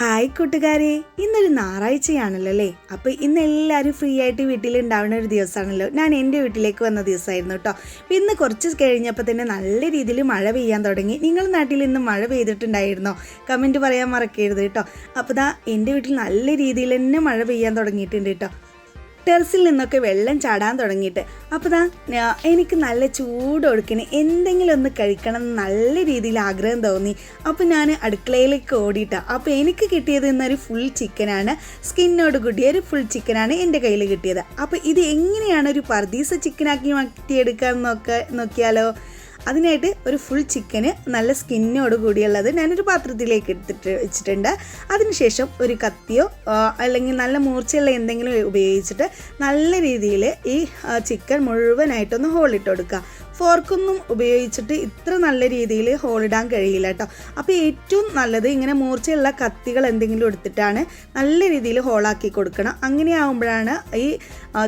Hi കൂട്ടുകാരെ ഇന്നൊരു ഞായറാഴ്ചയാണല്ലോ അല്ലേ അപ്പോൾ ഇന്ന് എല്ലാവരും ഫ്രീ ആയിട്ട് വീട്ടിൽ ഉണ്ടാവുന്ന ഒരു ദിവസമാണല്ലോ ഞാൻ എന്റെ വീട്ടിലേക്ക് വന്ന ദിവസമായിരുന്നു കേട്ടോ ഇന്ന് കുറച്ച് കഴിഞ്ഞപ്പോൾ തന്നെ നല്ല രീതിയിൽ മഴ പെയ്യാൻ തുടങ്ങി. നിങ്ങൾ നാട്ടിൽ ഇന്ന് മഴ പെയ്തിട്ടുണ്ടായിരുന്നോ? കമന്റ് പറയാൻ മറക്കരുത് കേട്ടോ അപ്പോൾ ദാ എന്റെ വീട്ടിൽ നല്ല രീതിയിൽ തന്നെ മഴ പെയ്യാൻ തുടങ്ങിയിട്ടുണ്ട് കേട്ടോ ടെറസിൽ നിന്നൊക്കെ വെള്ളം ചാടാൻ തുടങ്ങിയിട്ട്. അപ്പോൾ ദാ എനിക്ക് നല്ല ചൂട് കൊടുക്കണേ. എന്തെങ്കിലും ഒന്ന് കഴിക്കണം എന്ന് നല്ല രീതിയിൽ ആഗ്രഹം തോന്നി. അപ്പോൾ ഞാൻ അടുക്കളയിലേക്ക് ഓടിയിട്ടാ. അപ്പോൾ എനിക്ക് കിട്ടിയത് ഇന്നൊരു ഫുൾ ചിക്കനാണ് സ്കിന്നോട് കൂടിയ ഒരു ഫുൾ ചിക്കനാണ് എന്റെ കയ്യിൽ കിട്ടിയത്. അപ്പോൾ ഇത് എങ്ങനെയാണ് ഒരു പർദീസ ചിക്കനാക്കി മാറ്റിയെടുക്കാൻ നോക്ക നോക്കിയാലോ? അതിനായിട്ട് ഒരു ഫുൾ ചിക്കന് നല്ല സ്കിന്നോട് കൂടിയുള്ളത് ഞാനൊരു പാത്രത്തിലേക്ക് എടുത്തിട്ട് വെച്ചിട്ടുണ്ട്. അതിനുശേഷം ഒരു കത്തിയോ അല്ലെങ്കിൽ നല്ല മൂർച്ചയുള്ള എന്തെങ്കിലും ഉപയോഗിച്ചിട്ട് നല്ല രീതിയിൽ ഈ ചിക്കൻ മുഴുവനായിട്ടൊന്ന് ഹോളിട്ട് കൊടുക്കുക. ഫോർക്കൊന്നും ഉപയോഗിച്ചിട്ട് ഇത്ര നല്ല രീതിയിൽ ഹോളിടാൻ കഴിയില്ല കേട്ടോ. അപ്പോൾ ഏറ്റവും നല്ലത് ഇങ്ങനെ മൂർച്ചയുള്ള കത്തികൾ എന്തെങ്കിലും എടുത്തിട്ടാണ് നല്ല രീതിയിൽ ഹോളാക്കി കൊടുക്കണം. അങ്ങനെ ആകുമ്പോഴാണ് ഈ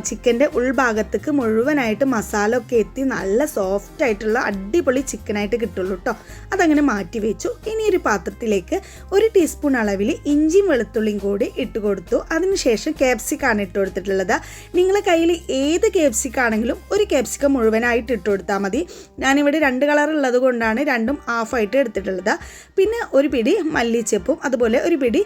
ചിക്കന്റെ ഉൾഭാഗത്തേക്ക് മുഴുവനായിട്ട് മസാല ഒക്കെ എത്തി നല്ല സോഫ്റ്റ് ആയിട്ടുള്ള അടിപൊളി ചിക്കനായിട്ട് കിട്ടുള്ളൂ കേട്ടോ അതങ്ങനെ മാറ്റി വെച്ചു. ഇനി ഒരു പാത്രത്തിലേക്ക് ഒരു ടീസ്പൂൺ അളവിൽ ഇഞ്ചിയും വെളുത്തുള്ളിയും കൂടി ഇട്ട് കൊടുത്തു. അതിനുശേഷം ക്യാപ്സിക്കാണ് ഇട്ട് കൊടുത്തിട്ടുള്ളത്. നിങ്ങളെ കയ്യിൽ ഏത് ക്യാപ്സിക്കാണെങ്കിലും ഒരു ക്യാപ്സിക്കം മുഴുവനായിട്ട് ഇട്ട് കൊടുത്താൽ മതി. ഞാനിവിടെ രണ്ട് കളർ ഉള്ളത് കൊണ്ടാണ് രണ്ടും ഹാഫായിട്ട് എടുത്തിട്ടുള്ളത്. പിന്നെ ഒരു പിടി മല്ലിച്ചെപ്പും അതുപോലെ ഒരു പിടി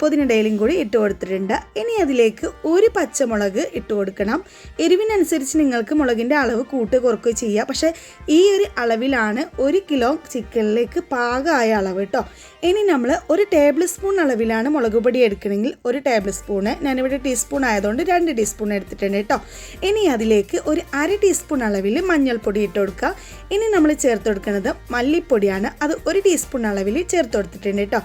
പൊതിനിടയിലും കൂടി ഇട്ട് കൊടുത്തിട്ടുണ്ട്. ഇനി അതിലേക്ക് ഒരു പച്ചമുളക് ഇട്ട് കൊടുക്കണം. എരിവിനനുസരിച്ച് നിങ്ങൾക്ക് മുളകിന്റെ അളവ് കൂട്ട് കുറക്കുക ചെയ്യുക പക്ഷേ ഈ ഒരു അളവിലാണ് ഒരു കിലോ ചിക്കനിലേക്ക് പാകമായ അളവ് കേട്ടോ ഇനി നമ്മൾ ഒരു ടേബിൾ സ്പൂൺ അളവിലാണ് മുളക് പൊടി എടുക്കണമെങ്കിൽ ഒരു ടേബിൾ സ്പൂണ് ഞാനിവിടെ ടീസ്പൂൺ ആയതുകൊണ്ട് രണ്ട് ടീസ്പൂൺ എടുത്തിട്ടുണ്ട് കേട്ടോ ഇനി അതിലേക്ക് ഒരു അര ടീസ്പൂൺ അളവിൽ മഞ്ഞൾപ്പൊടി ഇട്ട് കൊടുക്കുക. ഇനി നമ്മൾ ചേർത്ത് കൊടുക്കുന്നത് മല്ലിപ്പൊടിയാണ്. അത് ഒരു ടീസ്പൂൺ അളവിൽ ചേർത്ത് കൊടുത്തിട്ടുണ്ട് കേട്ടോ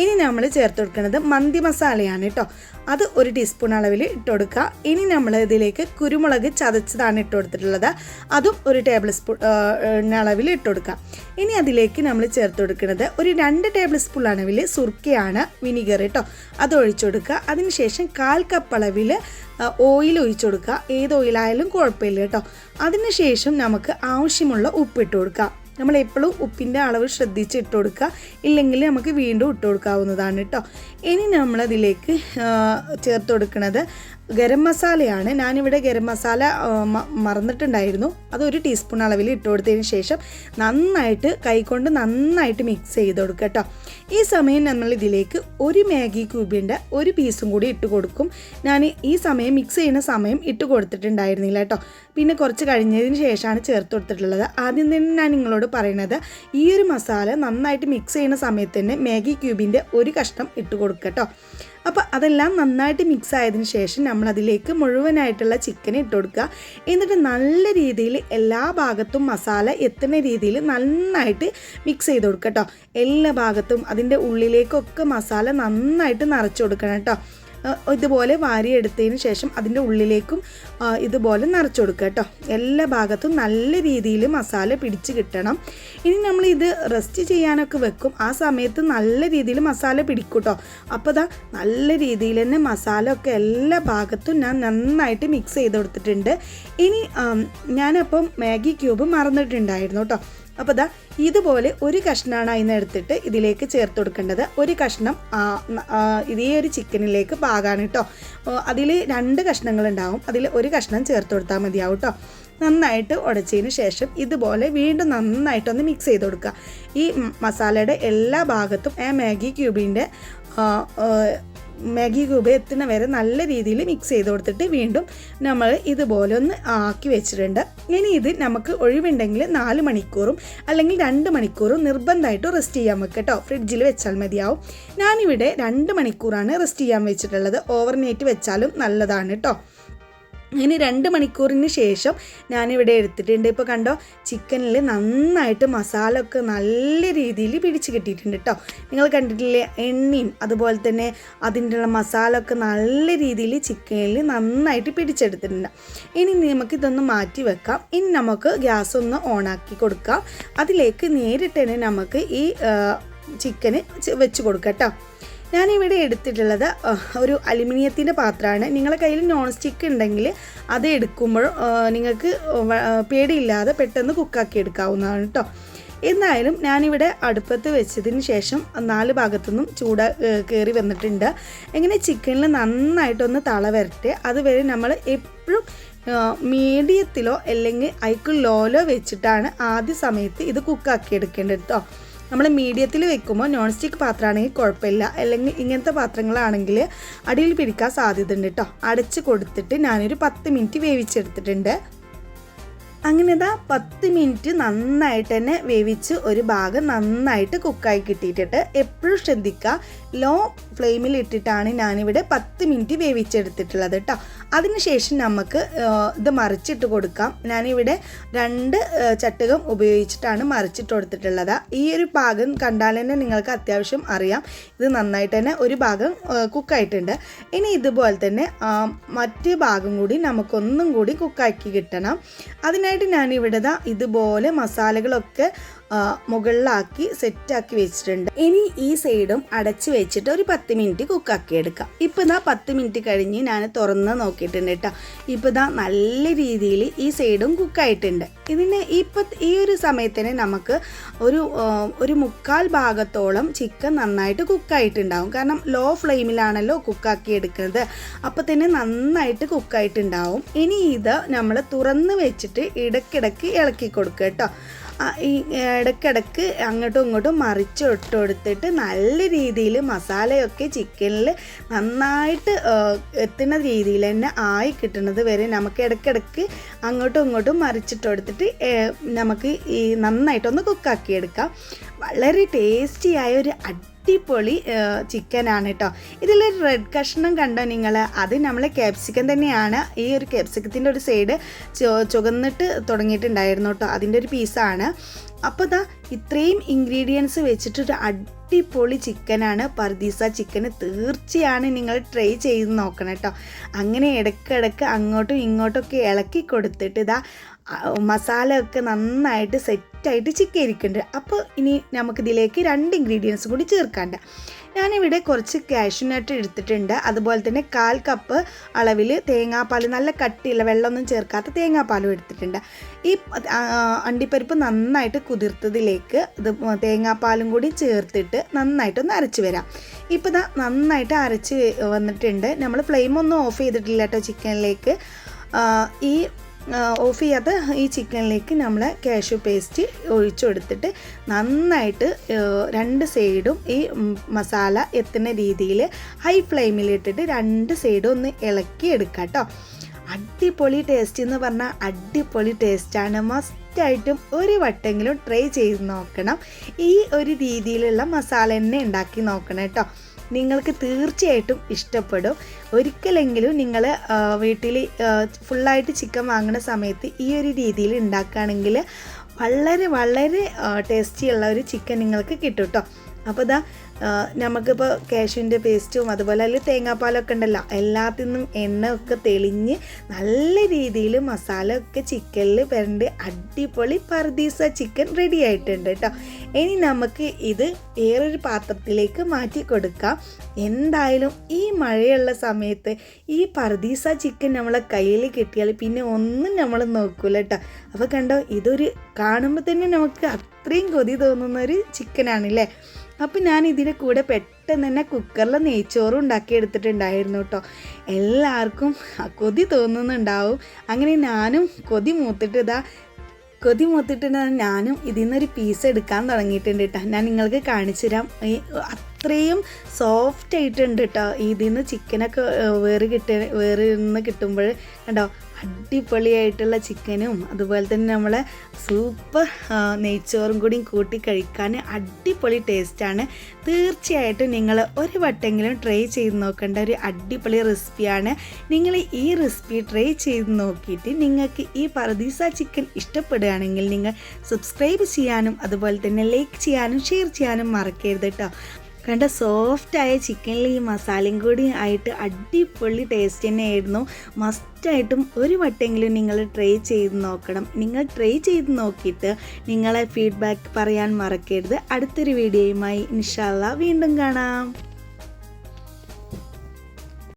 ഇനി നമ്മൾ ചേർത്ത് കൊടുക്കുന്നത് മന്തി മസാലയാണ് കേട്ടോ. അത് ഒരു ടീസ്പൂൺ അളവിൽ ഇട്ട് കൊടുക്കുക. ഇനി നമ്മൾ ഇതിലേക്ക് കുരുമുളക് ചതച്ചതാണ് ഇട്ട് കൊടുത്തിട്ടുള്ളത്. അതും ഒരു ടേബിൾ സ്പൂൺ അളവിൽ ഇട്ട് കൊടുക്കുക. ഇനി അതിലേക്ക് നമ്മൾ ചേർത്ത് കൊടുക്കുന്നത് ഒരു രണ്ട് ടേബിൾ സ്പൂൺ അളവിൽ സുർക്കയാണ് വിനിഗർ കേട്ടോ. അത് ഒഴിച്ചു കൊടുക്കുക. അതിനുശേഷം കാൽ കപ്പ് അളവിൽ ഓയിൽ ഒഴിച്ചു കൊടുക്കുക. ഏത് ഓയിലായാലും കുഴപ്പമില്ല കേട്ടോ. അതിനുശേഷം നമുക്ക് ആവശ്യമുള്ള ഉപ്പിട്ട് കൊടുക്കുക. നമ്മൾ എപ്പോഴും ഉപ്പിന്റെ അളവ് ശ്രദ്ധിച്ച് ഇട്ട് കൊടുക്കുക. ഇല്ലെങ്കിൽ നമുക്ക് വീണ്ടും ഇട്ട് കൊടുക്കാവുന്നതാണ് കേട്ടോ. ഇനി നമ്മളതിലേക്ക് ചേർത്ത് കൊടുക്കുന്നത് ഗരം മസാലയാണ്. ഞാനിവിടെ ഗരം മസാല മറന്നിട്ടുണ്ടായിരുന്നു. അത് ഒരു ടീസ്പൂൺ അളവിൽ ഇട്ട് കൊടുത്തതിന് ശേഷം നന്നായിട്ട് കൈകൊണ്ട് നന്നായിട്ട് മിക്സ് ചെയ്ത് കൊടുക്കുക കേട്ടോ. ഈ സമയം നമ്മൾ ഇതിലേക്ക് ഒരു മാഗി ക്യൂബിന്റെ ഒരു പീസും കൂടി ഇട്ട് കൊടുക്കും. ഞാൻ ഈ സമയം മിക്സ് ചെയ്യുന്ന സമയം ഇട്ട് കൊടുത്തിട്ടുണ്ടായിരുന്നില്ല കേട്ടോ. പിന്നെ കുറച്ച് കഴിഞ്ഞതിന് ശേഷമാണ് ചേർത്ത് കൊടുത്തിട്ടുള്ളത്. ആദ്യം തന്നെ ഞാൻ നിങ്ങളോട് പറയുന്നത് ഈ ഒരു മസാല നന്നായിട്ട് മിക്സ് ചെയ്യുന്ന സമയത്ത് തന്നെ മാഗി ക്യൂബിന്റെ ഒരു കഷ്ണം ഇട്ട് കൊടുക്കുക കേട്ടോ. അപ്പോൾ അതെല്ലാം നന്നായിട്ട് മിക്സ് ആയതിനു ശേഷം നമ്മൾ അതിലേക്ക് മുഴുവനായിട്ടുള്ള ചിക്കൻ ഇട്ട് കൊടുക്കുക. എന്നിട്ട് നല്ല രീതിയിൽ എല്ലാ ഭാഗത്തും മസാല എത്തുന്ന രീതിയിൽ നന്നായിട്ട് മിക്സ് ചെയ്ത് കൊടുക്കുക കേട്ടോ എല്ലാ ഭാഗത്തും അതിന്റെ ഉള്ളിലേക്കൊക്കെ മസാല നന്നായിട്ട് നിറച്ച് കൊടുക്കണം കേട്ടോ ഇതുപോലെ വാരിയെടുത്തതിന് ശേഷം അതിന്റെ ഉള്ളിലേക്കും ഇതുപോലെ നിറച്ചു കൊടുക്കുക കേട്ടോ. എല്ലാ ഭാഗത്തും നല്ല രീതിയിൽ മസാല പിടിച്ച് കിട്ടണം. ഇനി നമ്മൾ ഇത് റെസ്റ്റ് ചെയ്യാനൊക്കെ വെക്കും. ആ സമയത്ത് നല്ല രീതിയിൽ മസാല പിടിക്കും കേട്ടോ. അപ്പോൾ ദാ നല്ല രീതിയിൽ തന്നെ മസാല ഒക്കെ എല്ലാ ഭാഗത്തും ഞാൻ നന്നായിട്ട് മിക്സ് ചെയ്ത് കൊടുത്തിട്ടുണ്ട്. ഇനി ഞാനപ്പം മാഗി ക്യൂബ് മറന്നിട്ടുണ്ടായിരുന്നു കേട്ടോ. അപ്പോൾ ദാ ഇതുപോലെ ഒരു കഷ്ണമാണ് അതിന് എടുത്തിട്ട് ഇതിലേക്ക് ചേർത്ത് കൊടുക്കേണ്ടത്. ഒരു കഷ്ണം ഇതേ ഒരു ചിക്കനിലേക്ക് പാകാണ് കേട്ടോ. അതിൽ രണ്ട് കഷ്ണങ്ങൾ ഉണ്ടാവും അതിൽ ഒരു കഷ്ണം ചേർത്ത് കൊടുത്താൽ മതിയാവും കേട്ടോ. നന്നായിട്ട് ഉടച്ചതിന് ശേഷം ഇതുപോലെ വീണ്ടും നന്നായിട്ടൊന്ന് മിക്സ് ചെയ്ത് കൊടുക്കുക. ഈ മസാലയുടെ എല്ലാ ഭാഗത്തും ആ മാഗി ക്യൂബിന്റെ മാഗി ക്യൂബ് എത്തുന്ന വരെ നല്ല രീതിയിൽ മിക്സ് ചെയ്ത് കൊടുത്തിട്ട് വീണ്ടും നമ്മൾ ഇതുപോലെ ഒന്ന് ആക്കി വെച്ചിട്ടുണ്ട്. ഇനി ഇത് നമുക്ക് ഒഴിവുണ്ടെങ്കിൽ നാല് മണിക്കൂറും അല്ലെങ്കിൽ രണ്ട് മണിക്കൂറും നിർബന്ധമായിട്ട് റെസ്റ്റ് ചെയ്യാൻ വെക്കുക കേട്ടോ ഫ്രിഡ്ജിൽ വെച്ചാൽ മതിയാവും. ഞാനിവിടെ രണ്ട് മണിക്കൂറാണ് റെസ്റ്റ് ചെയ്യാൻ വെച്ചിട്ടുള്ളത്. ഓവർനൈറ്റ് വെച്ചാലും നല്ലതാണ് കേട്ടോ ഇനി രണ്ട് മണിക്കൂറിന് ശേഷം ഞാനിവിടെ എടുത്തിട്ടുണ്ട്. ഇപ്പോൾ കണ്ടോ ചിക്കനിൽ നന്നായിട്ട് മസാല ഒക്കെ നല്ല രീതിയിൽ പിടിച്ച് കിട്ടിയിട്ടുണ്ട് കേട്ടോ നിങ്ങൾ കണ്ടിട്ടില്ലേ എണ്ണയും അതുപോലെ തന്നെ അതിന്റെ മസാല ഒക്കെ നല്ല രീതിയിൽ ചിക്കനിൽ നന്നായിട്ട് പിടിച്ചെടുത്തിട്ടുണ്ട്. ഇനി നമുക്ക് ഇതൊന്ന് മാറ്റി വെക്കാം. ഇനി നമുക്ക് ഗ്യാസ് ഒന്ന് ഓണാക്കി കൊടുക്കാം. അതിലേക്ക് നേരിട്ട് തന്നെ നമുക്ക് ഈ ചിക്കന് വെച്ച് കൊടുക്കാം കേട്ടോ ഞാനിവിടെ എടുത്തിട്ടുള്ളത് ഒരു അലുമിനിയത്തിന്റെ പാത്രമാണ്. നിങ്ങളുടെ കയ്യിൽ നോൺ സ്റ്റിക്ക് ഉണ്ടെങ്കിൽ അത് എടുക്കുമ്പോൾ നിങ്ങൾക്ക് പേടിയില്ലാതെ പെട്ടെന്ന് കുക്കാക്കി എടുക്കാവുന്നതാണ് കേട്ടോ എന്നാലും ഞാനിവിടെ അടുപ്പത്ത് വെച്ചതിന് ശേഷം നാല് ഭാഗത്തുനിന്നും ചൂട് കയറി വന്നിട്ടുണ്ട്. എങ്ങനെ ചിക്കനിൽ നന്നായിട്ടൊന്ന് തള വരട്ടെ അതുവരെ നമ്മൾ എപ്പോഴും മീഡിയത്തിലോ അല്ലെങ്കിൽ അയക്കു ലോലോ വെച്ചിട്ടാണ് ആദ്യ സമയത്ത് ഇത് കുക്കാക്കി എടുക്കേണ്ടത് കേട്ടോ നമ്മൾ മീഡിയത്തിൽ വെക്കുമ്പോൾ നോൺ സ്റ്റിക്ക് പാത്രമാണെങ്കിൽ കുഴപ്പമില്ല. അല്ലെങ്കിൽ ഇങ്ങനത്തെ പാത്രങ്ങളാണെങ്കിൽ അടിയിൽ പിടിക്കാൻ സാധ്യത ഉണ്ട് കേട്ടോ അടച്ച് കൊടുത്തിട്ട് ഞാനൊരു പത്ത് മിനിറ്റ് വേവിച്ചെടുത്തിട്ടുണ്ട്. അങ്ങനെ ഇതാ പത്ത് മിനിറ്റ് നന്നായിട്ട് തന്നെ വേവിച്ച് ഒരു ഭാഗം നന്നായിട്ട് കുക്കായി കിട്ടിയിട്ടിട്ട് എപ്പോഴും ശ്രദ്ധിക്കുക. ലോ ഫ്ലെയിമിൽ ഇട്ടിട്ടാണ് ഞാനിവിടെ പത്ത് മിനിറ്റ് വേവിച്ചെടുത്തിട്ടുള്ളത് കേട്ടോ അതിനുശേഷം നമുക്ക് ഇത് മറിച്ചിട്ട് കൊടുക്കാം. ഞാനിവിടെ രണ്ട് ചട്ടുകം ഉപയോഗിച്ചിട്ടാണ് മറിച്ചിട്ട് കൊടുത്തിട്ടുള്ളത്. ഈ ഒരു ഭാഗം കണ്ടാൽ തന്നെ നിങ്ങൾക്ക് അത്യാവശ്യം അറിയാം. ഇത് നന്നായിട്ട് തന്നെ ഒരു ഭാഗം കുക്കായിട്ടുണ്ട് ഇനി ഇതുപോലെ തന്നെ മറ്റ് ഭാഗം കൂടി നമുക്കൊന്നും കൂടി കുക്കാക്കി കിട്ടണം. അതിനായിട്ട് ഞാനിവിടെ ഇതുപോലെ മസാലകളൊക്കെ മുകളിലാക്കി സെറ്റാക്കി വെച്ചിട്ടുണ്ട്. ഇനി ഈ സൈഡും അടച്ച് വെച്ചിട്ട് ഒരു പത്ത് മിനിറ്റ് കുക്കാക്കി എടുക്കാം. ഇപ്പം ഇതാ പത്ത് മിനിറ്റ് കഴിഞ്ഞ് ഞാൻ തുറന്ന് നോക്കിയിട്ടുണ്ട് കേട്ടോ. ഇപ്പം ഇതാ നല്ല രീതിയിൽ ഈ സൈഡും കുക്കായിട്ടുണ്ട്. ഇതിന് ഇപ്പം ഈ ഒരു സമയത്തിന് നമുക്ക് ഒരു ഒരു മുക്കാൽ ഭാഗത്തോളം ചിക്കൻ നന്നായിട്ട് കുക്കായിട്ടുണ്ടാവും. കാരണം ലോ ഫ്ലെയിമിലാണല്ലോ കുക്കാക്കി എടുക്കുന്നത്. അപ്പോൾ തന്നെ നന്നായിട്ട് കുക്കായിട്ടുണ്ടാവും. ഇനി ഇത് നമ്മൾ തുറന്ന് വെച്ചിട്ട് ഇടയ്ക്കിടയ്ക്ക് ഇളക്കി കൊടുക്കുക കേട്ടോ. ഈ ഇടയ്ക്കിടയ്ക്ക് അങ്ങോട്ടും ഇങ്ങോട്ടും മറിച്ച് കൊടുത്തിട്ട് നല്ല രീതിയിൽ മസാലയൊക്കെ ചിക്കനിൽ നന്നായിട്ട് എത്തുന്ന രീതിയിൽ തന്നെ ആയി കിട്ടുന്നത് വരെ നമുക്ക് ഇടയ്ക്കിടയ്ക്ക് അങ്ങോട്ടും ഇങ്ങോട്ടും മറിച്ചിട്ട് കൊടുത്തിട്ട് നമുക്ക് ഈ നന്നായിട്ടൊന്ന് കുക്കാക്കിയെടുക്കാം വളരെ ടേസ്റ്റിയായ ഒരു അടിപൊളി ചിക്കനാണ് കേട്ടോ ഇതിൽ റെഡ് കഷ്ണം കണ്ടോ നിങ്ങൾ അത് നമ്മൾ ക്യാപ്സിക്കം തന്നെയാണ്. ഈ ഒരു ക്യാപ്സിക്കത്തിന്റെ ഒരു സൈഡ് ചുവന്നിട്ട് തുടങ്ങിയിട്ടുണ്ടായിരുന്നു കേട്ടോ അതിന്റെ ഒരു പീസാണ് അപ്പോൾ ഇതാ ഇത്രയും ഇൻഗ്രീഡിയൻസ് വെച്ചിട്ടൊരു അടിപൊളി ചിക്കനാണ്. പർദീസ ചിക്കന് തീർച്ചയാണ് നിങ്ങൾ ട്രൈ ചെയ്ത് നോക്കണം കേട്ടോ അങ്ങനെ ഇടയ്ക്കിടയ്ക്ക് അങ്ങോട്ടും ഇങ്ങോട്ടൊക്കെ ഇളക്കി കൊടുത്തിട്ട് ഇതാ മസാല ഒക്കെ നന്നായിട്ട് സെറ്റായിട്ട് ചിക്കൻ ഇരിക്കുന്നുണ്ട് അപ്പോൾ ഇനി നമുക്കിതിലേക്ക് രണ്ട് ഇൻഗ്രീഡിയൻസ് കൂടി ചേർക്കാണ്ട്. ഞാനിവിടെ കുറച്ച് കാഷ്യൂനട്ട് എടുത്തിട്ടുണ്ട്. അതുപോലെ തന്നെ കാൽ കപ്പ് അളവിൽ തേങ്ങാപ്പാൽ നല്ല കട്ടിയുള്ള വെള്ളമൊന്നും ചേർക്കാത്ത തേങ്ങാപ്പാലും എടുത്തിട്ടുണ്ട്. ഈ അണ്ടിപ്പരിപ്പ് നന്നായിട്ട് കുതിർത്തതിലേക്ക് ഇത് തേങ്ങാപ്പാലും കൂടി ചേർത്തിട്ട് നന്നായിട്ടൊന്ന് അരച്ച് വരാം. ഇപ്പോൾ ഇതാ നന്നായിട്ട് അരച്ച് വന്നിട്ടുണ്ട്. നമ്മൾ ഫ്ലെയിം ഒന്നും ഓഫ് ചെയ്തിട്ടില്ല കേട്ടോ ചിക്കനിലേക്ക്. ഈ ഓഫ് ചെയ്യാത്ത ഈ ചിക്കനിലേക്ക് നമ്മൾ കാഷ്യൂ പേസ്റ്റ് ഒഴിച്ചെടുത്തിട്ട് നന്നായിട്ട് രണ്ട് സൈഡും ഈ മസാല എത്തുന്ന രീതിയിൽ ഹൈ ഫ്ലെയിമിലിട്ടിട്ട് രണ്ട് സൈഡും ഒന്ന് ഇളക്കി എടുക്കാം കേട്ടോ അടിപൊളി ടേസ്റ്റ് എന്ന് പറഞ്ഞാൽ അടിപൊളി ടേസ്റ്റാണ് മസ്റ്റായിട്ടും ഒരു വട്ടെങ്കിലും ട്രൈ ചെയ്ത് നോക്കണം. ഈ ഒരു രീതിയിലുള്ള മസാല തന്നെ ഉണ്ടാക്കി നോക്കണം കേട്ടോ നിങ്ങൾക്ക് തീർച്ചയായിട്ടും ഇഷ്ടപ്പെടും. ഒരിക്കലെങ്കിലും നിങ്ങൾ വീട്ടിൽ ഫുള്ളായിട്ട് ചിക്കൻ വാങ്ങുന്ന സമയത്ത് ഈ ഒരു രീതിയിൽ ഉണ്ടാക്കുകയാണെങ്കിൽ വളരെ വളരെ ടേസ്റ്റിയുള്ള ഒരു ചിക്കൻ നിങ്ങൾക്ക് കിട്ടും കേട്ടോ അപ്പോൾ ഇതാ നമുക്കിപ്പോൾ കാഷ്യൂന്റെ പേസ്റ്റും അതുപോലെ അതിൽ തേങ്ങാപ്പാലൊക്കെ ഉണ്ടല്ലോ. എല്ലാത്തിൽ നിന്നും എണ്ണ ഒക്കെ തെളിഞ്ഞ് നല്ല രീതിയിൽ മസാല ഒക്കെ ചിക്കനിൽ വരണ്ട് അടിപൊളി പർദീസ ചിക്കൻ റെഡി ആയിട്ടുണ്ട് കേട്ടോ ഇനി നമുക്ക് ഇത് വേറൊരു പാത്രത്തിലേക്ക് മാറ്റി കൊടുക്കാം. എന്തായാലും ഈ മഴയുള്ള സമയത്ത് ഈ പർദീസ ചിക്കൻ നമ്മളെ കയ്യിൽ കിട്ടിയാൽ പിന്നെ ഒന്നും നമ്മൾ നോക്കൂല കേട്ടോ അപ്പോൾ കണ്ടോ ഇതൊരു കാണുമ്പോൾ തന്നെ നമുക്ക് അത്രയും കൊതി തോന്നുന്ന ഒരു ചിക്കനാണല്ലേ അപ്പം ഞാൻ ഇതിന്റെ കൂടെ പെട്ടെന്ന് തന്നെ കുക്കറിൽ നെയ്ച്ചോറും ഉണ്ടാക്കി എടുത്തിട്ടുണ്ടായിരുന്നു കേട്ടോ എല്ലാവർക്കും കൊതി തോന്നുന്നുണ്ടാവും. അങ്ങനെ ഞാനും കൊതി മൂത്തിട്ട് ഇതാ കൊതി മൂത്തിട്ടുണ്ട് ഞാനും ഇതിൽ നിന്നൊരു പീസ് എടുക്കാൻ തുടങ്ങിയിട്ടുണ്ട് കേട്ടോ ഞാൻ നിങ്ങൾക്ക് കാണിച്ചു തരാം. അത്രയും സോഫ്റ്റ് ആയിട്ടുണ്ട് കേട്ടോ ഇതിൽ നിന്ന് ചിക്കനൊക്കെ വേറെ കിട്ട വേറെ നിന്ന് കിട്ടുമ്പോൾ കണ്ടോ അടിപൊളിയായിട്ടുള്ള ചിക്കനും അതുപോലെ തന്നെ നമ്മളെ സൂപ്പർ നെയ്ച്ചോറും കൂടിയും കൂട്ടി കഴിക്കാൻ അടിപൊളി ടേസ്റ്റാണ് തീർച്ചയായിട്ടും നിങ്ങൾ ഒരു വട്ടെങ്കിലും ട്രൈ ചെയ്ത് നോക്കേണ്ട ഒരു അടിപൊളി റെസിപ്പിയാണ് നിങ്ങൾ ഈ റെസിപ്പി ട്രൈ ചെയ്ത് നോക്കിയിട്ട് നിങ്ങൾക്ക് ഈ പറദീസ ചിക്കൻ ഇഷ്ടപ്പെടുകയാണെങ്കിൽ നിങ്ങൾ സബ്സ്ക്രൈബ് ചെയ്യാനും അതുപോലെ തന്നെ ലൈക്ക് ചെയ്യാനും ഷെയർ ചെയ്യാനും മറക്കരുത് കേട്ടോ കണ്ട സോഫ്റ്റായ ചിക്കനിൽ ഈ മസാലയും കൂടി ആയിട്ട് അടിപൊളി ടേസ്റ്റ് തന്നെയായിരുന്നു. മസ്റ്റായിട്ടും ഒരു വട്ടെങ്കിലും നിങ്ങൾ ട്രൈ ചെയ്ത് നോക്കണം. നിങ്ങൾ ട്രൈ ചെയ്ത് നോക്കിയിട്ട് നിങ്ങളെ ഫീഡ്ബാക്ക് പറയാൻ മറക്കരുത്. അടുത്തൊരു വീഡിയോയുമായി ഇൻഷാല്ല വീണ്ടും കാണാം.